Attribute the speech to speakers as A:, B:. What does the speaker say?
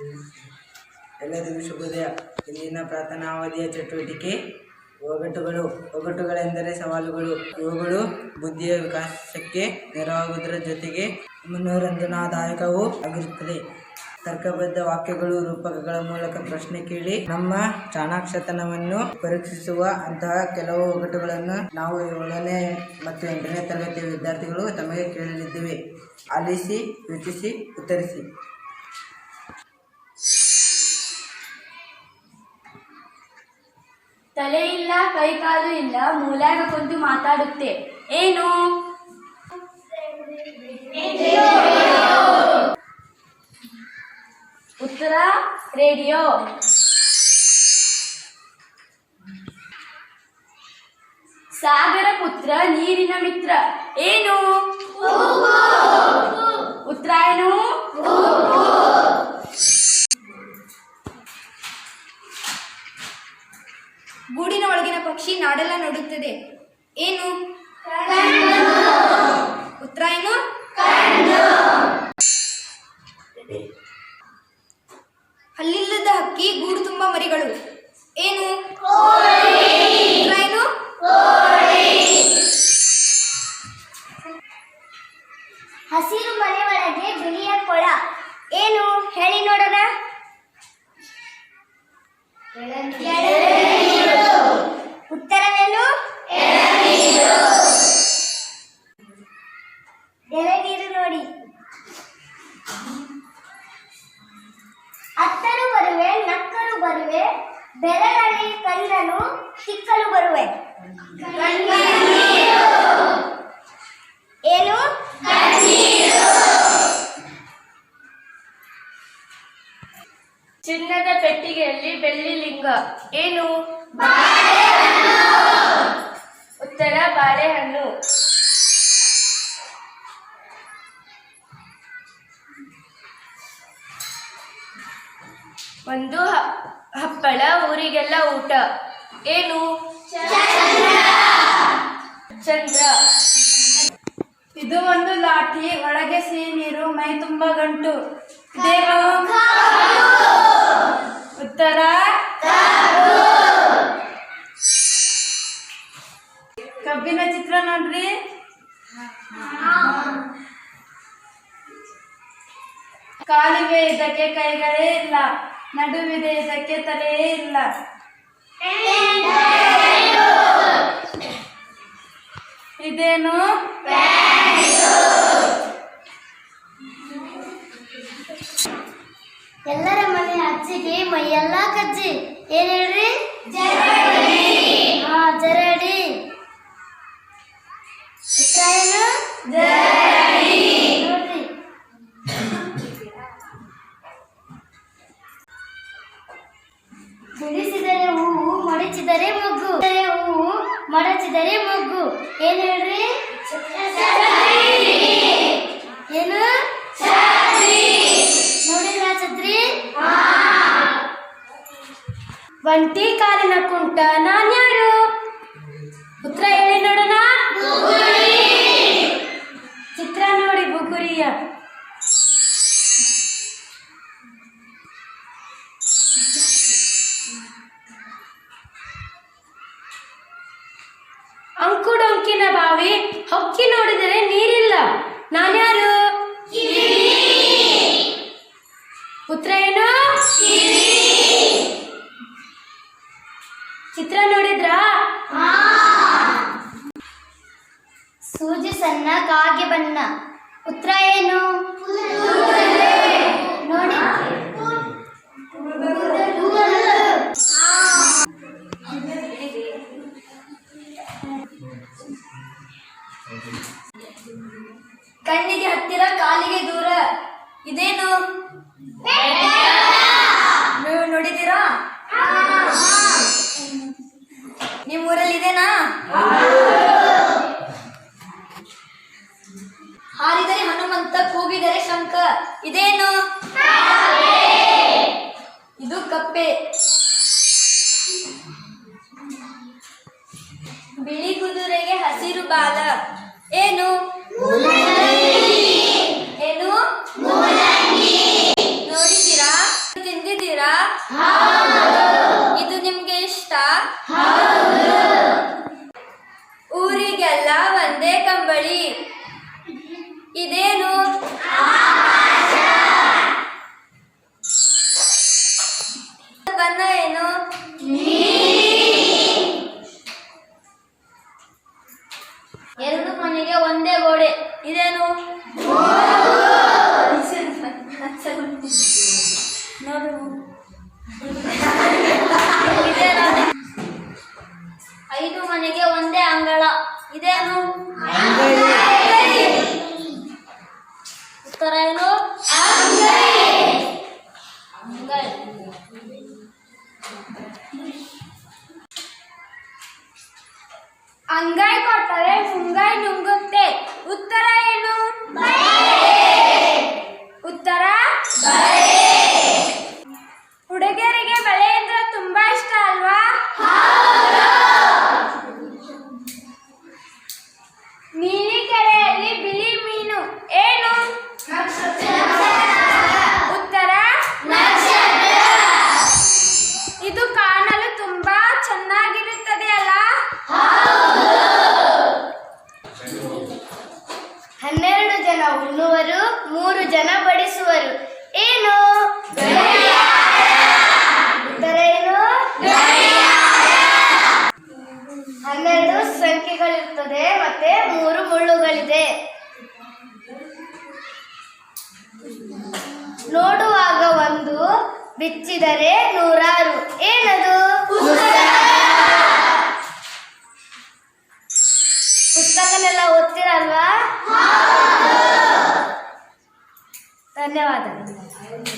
A: ಎಲ್ಲರಿಗೂ ಶುಭೋದಯ ಇಲ್ಲಿನ ಪ್ರಾರ್ಥನಾ ಅವಧಿಯ ಚಟುವಟಿಕೆ, ಒಗಟುಗಳು. ಒಗಟುಗಳೆಂದರೆ ಸವಾಲುಗಳು. ಇವುಗಳು ಬುದ್ಧಿಯ ವಿಕಾಸಕ್ಕೆ ನೆರವಾಗುವುದರ ಜೊತೆಗೆ ಮನೋರಂಜನಾದಾಯಕವೂ ಆಗಿರುತ್ತದೆ. ತರ್ಕಬದ್ಧ ವಾಕ್ಯಗಳು, ರೂಪಕಗಳ ಮೂಲಕ ಪ್ರಶ್ನೆ ಕೇಳಿ ನಮ್ಮ ಚಾಣಾಕ್ಷತನವನ್ನು ಪರೀಕ್ಷಿಸುವ ಅಂತಹ ಕೆಲವು ಒಗಟುಗಳನ್ನು ನಾವು ಏಳನೇ ಮತ್ತು ಎಂಟನೇ ತರಗತಿಯ ವಿದ್ಯಾರ್ಥಿಗಳು ತಮಗೆ ಕೇಳಲಿದ್ದೇವೆ. ಆಲಿಸಿ, ಯೋಚಿಸಿ, ಉತ್ತರಿಸಿ.
B: ತಲೆ ಇಲ್ಲ ಕೈಕಾಲು ಇಲ್ಲ, ಮೂಲಾಗ ಕುಂತು ಮಾತಾಡುತ್ತೆ. ಏನು? ಉತ್ತರ, ರೇಡಿಯೋ. ಸಾಗರ ಪುತ್ರ, ನೀರಿನ ಮಿತ್ರ. ಏನು? ಉತ್ತರ ಏನು
C: ಗೂಡಿನ ಒಳಗಿನ ಪಕ್ಷಿ ನಾಡೆಲ್ಲ ನಡುತ್ತದೆ. ಏನು? ಉತ್ತರ ಏನು
D: ಬೆರಳಲ್ಲಿ ಕಣ್ಣನು ತಿಕ್ಕಲು ಬರುವೆ. ಏನು?
B: ಚಿನ್ನದ ಪೆಟ್ಟಿಗೆಯಲ್ಲಿ ಬೆಳ್ಳಿ ಲಿಂಗ. ಏನು? ಉತ್ತರ ಬಾಳೆಹಣ್ಣು. ಒಂದು ಹಪ್ಪಳ ಊರಿಗೆಲ್ಲ ಊಟ. ಏನು? ಚಂದ್ರ. ಇದು ಒಂದು ಲಾಠಿ, ಒಳಗೆ ಸಿಹಿ ನೀರು ಮೈ ತುಂಬ ಗಂಟು. ಉತ್ತರ? ಕಬ್ಬಿನ ಚಿತ್ರ ನೋಡ್ರಿ. ಕಾಲಿವೆ ಇದಕ್ಕೆ ಕೈಗಳೇ ಇಲ್ಲ. ನಡುವಿದೆ ಇದಕ್ಕೆ ತಲೆಯೇ ಇಲ್ಲ. ಇದೇನು?
D: ಎಲ್ಲರ ಮನೆ ಅಜ್ಜಿಗೆ ಮೈಯೆಲ್ಲ ಕಜ್ಜಿ. ಏನ್ ಹೇಳ್ರಿ? ಮಡಚಿದರೆ ಮೊಗ್ಗು ಹೂವು ಮಡಚಿದರೆ ಮೊಗ್ಗು ಏನ್ ಹೇಳ್ರಿ? ಏನು? ನೋಡಿದ್ರ ಛತ್ರಿ
B: ಒಂಟಿ ಕಾಲಿನ ಕುಂಟ ನಾನ್ಯಾರು ಉತ್ತರ ಹೇಳಿ ನೋಡೋಣ. ಚಿತ್ರ ನೋಡಿ ಬುಗುರಿಯ. ಹೊಕ್ಕಿ ನೋಡಿದರೆ ನೀರಿಲ್ಲ. ನಾನ್ಯಾರು? ಪುತ್ರ ಏನು? ಚಿತ್ರ ನೋಡಿದ್ರಾ?
D: ಸೂಜಿ ಸಣ್ಣ ಕಾಗೆ ಬಣ್ಣ. ಉತ್ತರ ಏನು?
C: ಹತ್ತಿರ ಕಾಲಿಗೆ ದೂರ. ಇದೇನು? ನೀವು ನೋಡಿದ್ದೀರಾ? ನಿಮ್ಮ ಊರಲ್ಲಿ ಇದೇನಾ? ಹಾರಿದರೆ ಹನುಮಂತ, ಕೂಗಿದರೆ ಶಂಕ ಇದೇನು? ಇದು ಕಪ್ಪೆ. ಬಿಳಿ ಕುದುರೆಗೆ ಹಸಿರು ಬಾಲ. ಏನು?
B: ಇದೇನು? ಬಣ್ಣ ಏನು ಎರಡು ಮನೆಗೆ ಒಂದೇ ಗೋಡೆ. ಇದೇನು? ಐದು ಮನೆಗೆ ಒಂದೇ ಅಂಗಳ. ಇದೇನು? अंगाई कोटारे फुंगाई नुंगते उत्तरायणू. ಉತ್ತರ ಏನು?
E: ಹನ್ನೆರಡು ಸಂಖ್ಯೆಗಳಿರ್ತದೆ ಮತ್ತೆ ಮೂರು ಮುಳ್ಳುಗಳಿದೆ. ನೋಡುವಾಗ ಒಂದು ಬಿಚ್ಚಿದರೆ ನೂರಾರು. ಏನದು? धन्यवाद।